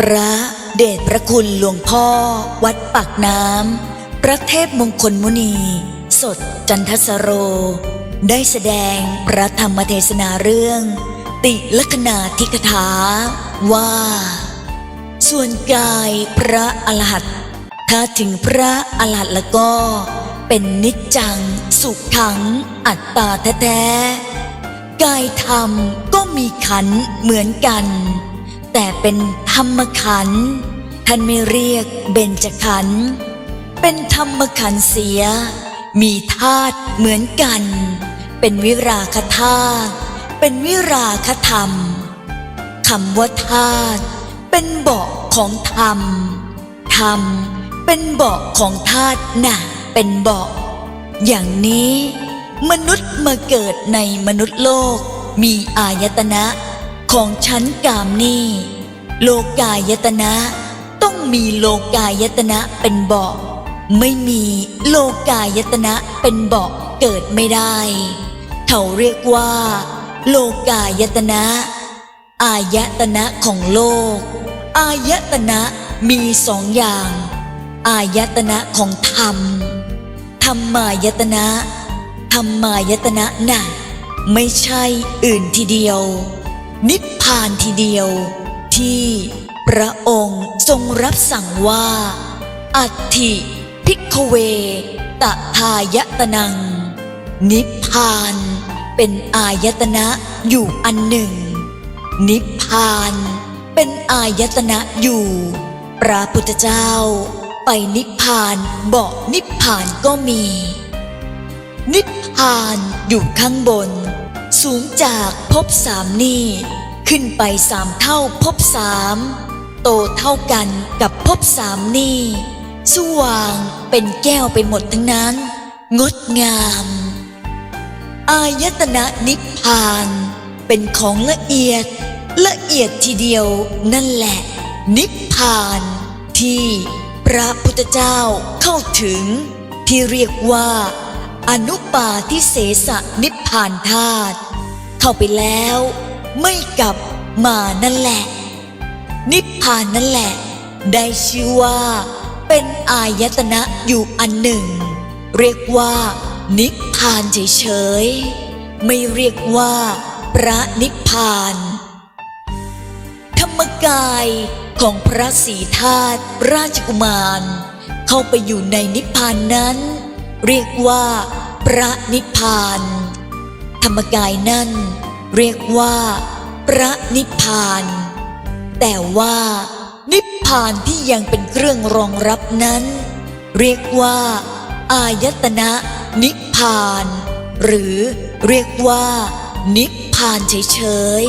พระเดชพระคุณหลวงพ่อ วัดปากน้ำพระเทพมงคลมุนี สดจันทสโร ได้แสดงพระธรรมเทศนาเรื่อง ติลักษณาธิกถาว่า ส่วนกายพระอรหัตถ้าถึงพระอรหัตแล้วก็ เป็นนิจจัง สุขขัง อัตตาแท้ๆกายธรรมก็มีขันเหมือนกัน แต่เป็นธรรมขันธ์ท่านไม่เรียกเบญจขันธ์เป็นธรรมขันธ์เสีย มีธาตุเหมือนกัน เป็นวิราคธาตุเป็นวิราคธรรมคำว่าธาตุเป็นเบาะของธรรม ธรรมเป็นเบาะของธาตุน่ะ เป็นเบาะ อย่างนี้ มนุษย์มาเกิดในมนุษย์โลก มีอายตนะ ของชั้นกามนี่โลกายตนะ ต้องมีโลกายตนะเป็นเบาะไม่มีโลกายตนะเป็นเบาะเกิดไม่ได้เขาเรียกว่า โลกายตนะ อายตนะของโลก อายตนะมีสองอย่าง อายตนะของธรรม ธรรมายตนะ ธรรมายตนะน่ะไม่ใช่อื่นทีเดียว นิพพานทีเดียว ที่พระองค์ทรงรับสั่งว่า อัตถิพิกเวตทายตนัง นิพพานเป็นอายตนะอยู่อันหนึ่ง นิพพานเป็นอายตนะอยู่ พระพุทธเจ้า ไปนิพพานบอกนิพพานก็มี นิพพานอยู่ข้างบน สูงจากภพสามนี่ ขึ้นไปสามเท่าภพสามโตเท่ากันกับภพสามนี่สว่างเป็นแก้วไปหมดทั้งนั้น งดงาม อายตนะนิพพาน เป็นของละเอียดละเอียดทีเดียวนั่นแหละ นิพพาน ที่พระพุทธเจ้าเข้าถึง ที่เรียกว่า อนุปาทิเสสนิพพานธาตุ เข้าไปแล้ว ไม่กลับมานั่นแหละ นิพพานนั่นแหละ ได้ชื่อว่า เป็นอายตนะอยู่อันหนึ่ง เรียกว่า นิพพานเฉยๆไม่เรียกว่า พระนิพพาน ธรรมกายของพระสีธาตุราชกุมาร เข้าไปอยู่ในนิพพานนั้น เรียกว่า พระนิพพาน รรมกายนั่น เรียกว่า พระนิพพาน แต่ว่า นิพพานที่ยังเป็นเครื่องรองรับนั้น เรียกว่า อายตนะนิพพาน หรือเรียกว่า นิพพานเฉย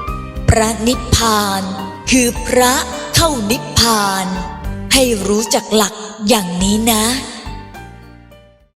ๆ พระนิพพานคือพระเข้านิพพาน ให้รู้จักหลักอย่างนี้นะ